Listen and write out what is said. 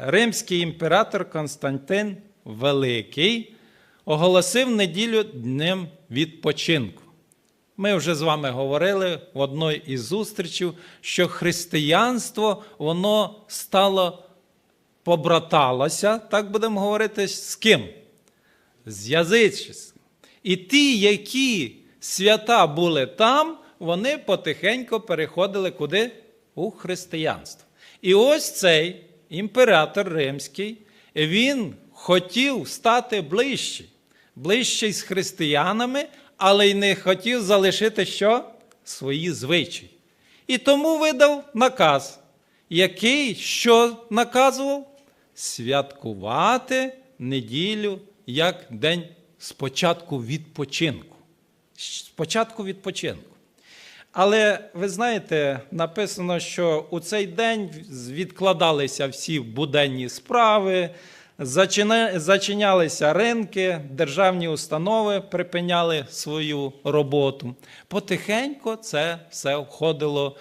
римський імператор Константин Великий оголосив неділю днем відпочинку. Ми вже з вами говорили в одній із зустрічей, що християнство воно стало побраталося, так будемо говорити, з ким? З язичництвом. І ті, які свята були там, вони потихеньку переходили куди? У християнство. І ось цей імператор римський, він хотів стати ближче, ближче з християнами, але й не хотів залишити що? Свої звичаї. І тому видав наказ, який що наказував? Святкувати неділю як день спочатку відпочинку. Спочатку відпочинку. Але ви знаєте, написано, що у цей день відкладалися всі буденні справи, зачинялися ринки, державні установи припиняли свою роботу. Потихеньку це все входило